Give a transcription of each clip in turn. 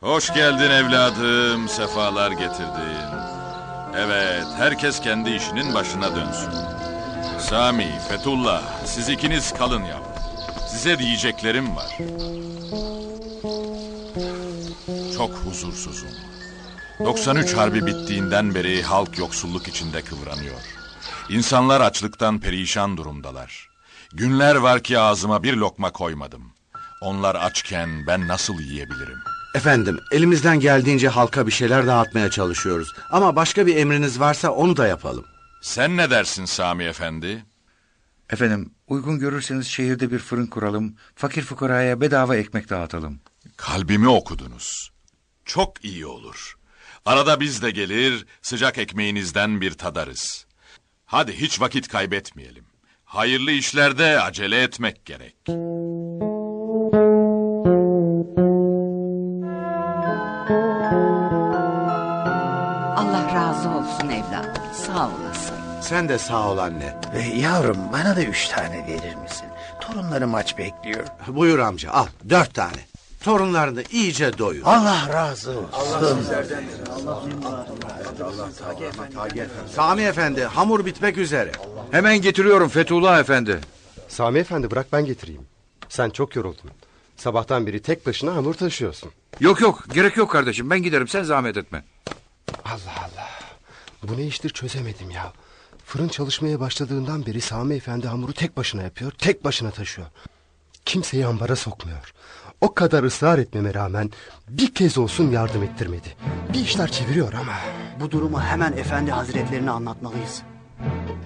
Hoş geldin evladım, sefalar getirdin. Evet, herkes kendi işinin başına dönsün. Sami, Fethullah, siz ikiniz kalın yavrum. Size diyeceklerim var. Çok huzursuzum. 93 harbi bittiğinden beri halk yoksulluk içinde kıvranıyor. İnsanlar açlıktan perişan durumdalar. Günler var ki ağzıma bir lokma koymadım. Onlar açken ben nasıl yiyebilirim? Efendim elimizden geldiğince halka bir şeyler dağıtmaya çalışıyoruz. Ama başka bir emriniz varsa onu da yapalım. Sen ne dersin Sami Efendi? Efendim uygun görürseniz şehirde bir fırın kuralım. Fakir fukaraya bedava ekmek dağıtalım. Kalbimi okudunuz. Çok iyi olur. Arada biz de gelir, sıcak ekmeğinizden bir tadarız. Hadi hiç vakit kaybetmeyelim. Hayırlı işlerde acele etmek gerek. Sağ olasın. Sen de sağ ol anne. Ee, yavrum bana da üç tane verir misin? Torunlarım aç bekliyor. Buyur amca al dört tane. Torunlarını iyice doyur. Allah razı olsun. Sami efendi hamur bitmek üzere. Hemen getiriyorum Fethullah Efendi. Sami efendi bırak ben getireyim. Sen çok yoruldun. Sabahtan beri tek başına hamur taşıyorsun. Yok yok gerek yok kardeşim ben giderim sen zahmet etme. Allah Allah. Bu ne iştir çözemedim ya. Fırın çalışmaya başladığından beri Sami efendi hamuru tek başına yapıyor, tek başına taşıyor. Kimseyi ambara sokmuyor. O kadar ısrar etmeme rağmen bir kez olsun yardım ettirmedi. Bir işler çeviriyor ama. Bu durumu hemen efendi hazretlerine anlatmalıyız.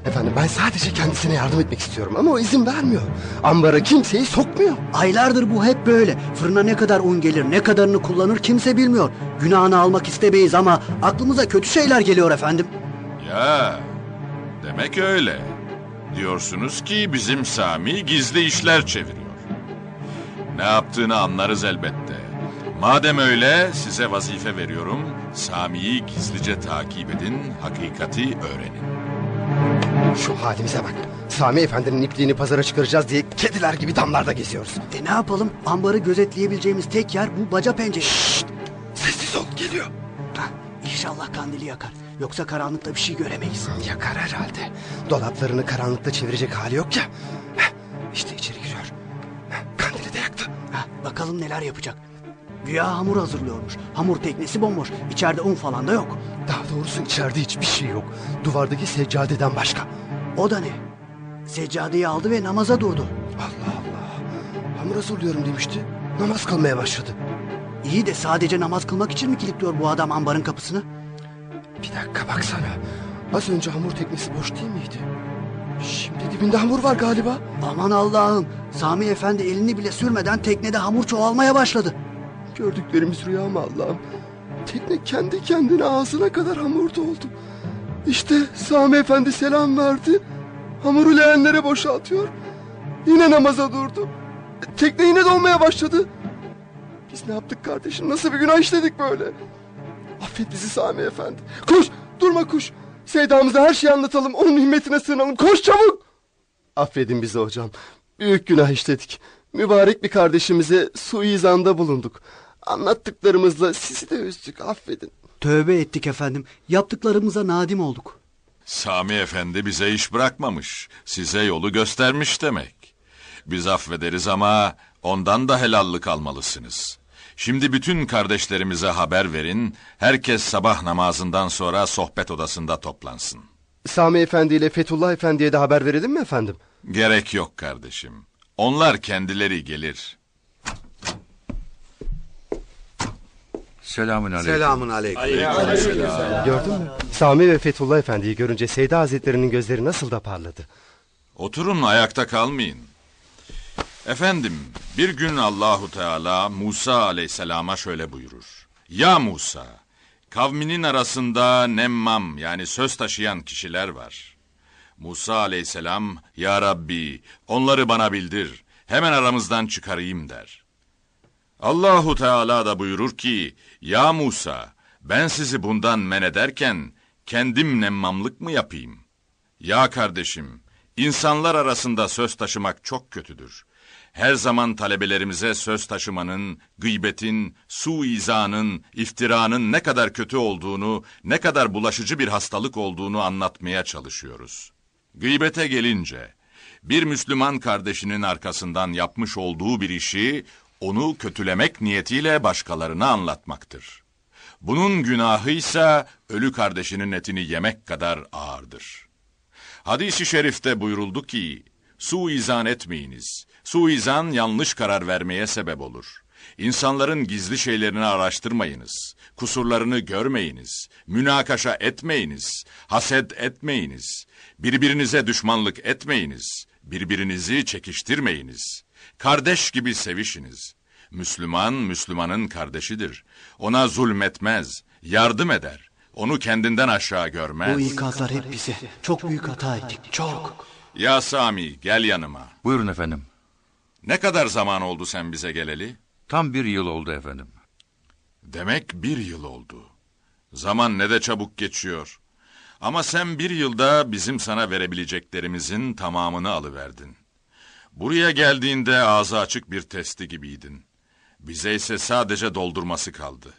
Efendim ben sadece kendisine yardım etmek istiyorum ama o izin vermiyor. Ambara kimseyi sokmuyor. Aylardır bu hep böyle. Fırına ne kadar un gelir, ne kadarını kullanır kimse bilmiyor. Günahını almak istemeyiz ama aklımıza kötü şeyler geliyor efendim. Ya, demek öyle. Diyorsunuz ki bizim Sami gizli işler çeviriyor. Ne yaptığını anlarız elbette. Madem öyle size vazife veriyorum. Sami'yi gizlice takip edin, hakikati öğrenin. Şu halimize bak. Sami efendinin ipliğini pazara çıkaracağız diye kediler gibi damlarda geziyoruz. E ne yapalım? Ambarı gözetleyebileceğimiz tek yer bu baca pencere. Sessiz ol geliyor. Hah, İnşallah kandili yakar. Yoksa karanlıkta bir şey göremeyiz. Yakar herhalde. Dolaplarını karanlıkta çevirecek hali yok ya. Heh, işte içeri giriyor. Heh, Kandili de yaktı. Hah, bakalım neler yapacak. Güya hamur hazırlıyormuş. Hamur teknesi bomboş. İçeride un falan da yok. Daha doğrusu içeride hiçbir şey yok. Duvardaki seccadeden başka. O da ne? Seccadeyi aldı ve namaza durdu. Allah Allah. Hamur hazırlıyorum demişti. Namaz kılmaya başladı. İyi de sadece namaz kılmak için mi kilitliyor bu adam ambarın kapısını? Bir dakika baksana. Az önce hamur teknesi boş değil miydi? Şimdi dibinde hamur var galiba. Aman Allah'ım. Sami Efendi elini bile sürmeden teknede hamur çoğalmaya başladı. Gördüklerimiz rüya mı Allah'ım? Tekne kendi kendine ağzına kadar hamur doldu. İşte Sami Efendi selam verdi. Hamuru leğenlere boşaltıyor. Yine namaza durdu. Tekne yine dolmaya başladı. Biz ne yaptık kardeşim? Nasıl bir günah işledik böyle? Affet bizi Sami Efendi. Koş! Durma kuş! Seydamıza her şeyi anlatalım. Onun himmetine sığınalım. Koş çabuk! Affedin bizi hocam. Büyük günah işledik. Mübarek bir kardeşimize suizanda bulunduk. Anlattıklarımızla sizi de üzdük. Affedin. Tövbe ettik efendim. Yaptıklarımıza nadim olduk. Sami Efendi bize iş bırakmamış, size yolu göstermiş demek. Biz affederiz ama ondan da helallik almalısınız. Şimdi bütün kardeşlerimize haber verin, herkes sabah namazından sonra sohbet odasında toplansın. Sami Efendi ile Fethullah Efendi'ye de haber verelim mi efendim? Gerek yok kardeşim. Onlar kendileri gelir. Selamün aleyküm. Selamun aleyküm. Gördün mü? Sami ve Fethullah Efendi'yi görünce Seyda Hazretleri'nin gözleri nasıl da parladı. Oturun ayakta kalmayın. Efendim, bir gün Allahu Teala Musa aleyhisselama şöyle buyurur. Ya Musa, kavminin arasında nemmam yani söz taşıyan kişiler var. Musa aleyhisselam, Ya Rabbi, onları bana bildir, hemen aramızdan çıkarayım der. Allahu Teala da buyurur ki, Ya Musa, ben sizi bundan men ederken, kendim nemmamlık mı yapayım? Ya kardeşim, insanlar arasında söz taşımak çok kötüdür. Her zaman talebelerimize söz taşımanın, gıybetin, suizanın, iftiranın ne kadar kötü olduğunu, ne kadar bulaşıcı bir hastalık olduğunu anlatmaya çalışıyoruz. Gıybete gelince, bir Müslüman kardeşinin arkasından yapmış olduğu bir işi, onu kötülemek niyetiyle başkalarına anlatmaktır. Bunun günahı ise ölü kardeşinin etini yemek kadar ağırdır. Hadis-i şerifte buyuruldu ki, suizan etmeyiniz. Suizan yanlış karar vermeye sebep olur. İnsanların gizli şeylerini araştırmayınız. Kusurlarını görmeyiniz. Münakaşa etmeyiniz. Haset etmeyiniz. Birbirinize düşmanlık etmeyiniz. Birbirinizi çekiştirmeyiniz. Kardeş gibi sevişiniz. Müslüman, Müslümanın kardeşidir. Ona zulmetmez, yardım eder. Onu kendinden aşağı görmez. Bu ikazlar hep bize. Çok büyük hata ettik. Çok. Ya Sami, gel yanıma. Buyurun efendim. Ne kadar zaman oldu sen bize geleli? Tam bir yıl oldu efendim. Demek bir yıl oldu. Zaman ne de çabuk geçiyor. Ama sen bir yılda bizim sana verebileceklerimizin tamamını alıverdin. Buraya geldiğinde ağzı açık bir testi gibiydin. Bize ise sadece doldurması kaldı.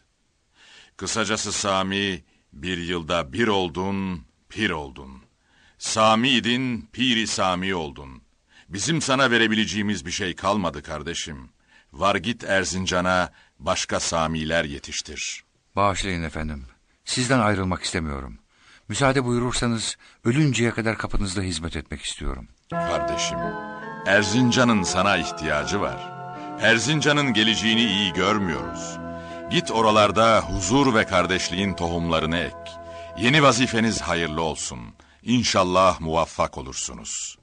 Kısacası Sami, bir yılda bir oldun, pir oldun. Sami'ydin, piri Sami oldun. Bizim sana verebileceğimiz bir şey kalmadı kardeşim. Var git Erzincan'a başka Samiler yetiştir. Bağışlayın efendim. Sizden ayrılmak istemiyorum. Müsaade buyurursanız ölünceye kadar kapınızda hizmet etmek istiyorum. Kardeşim, Erzincan'ın sana ihtiyacı var. Erzincan'ın geleceğini iyi görmüyoruz. Git oralarda huzur ve kardeşliğin tohumlarını ek. Yeni vazifeniz hayırlı olsun. İnşallah muvaffak olursunuz.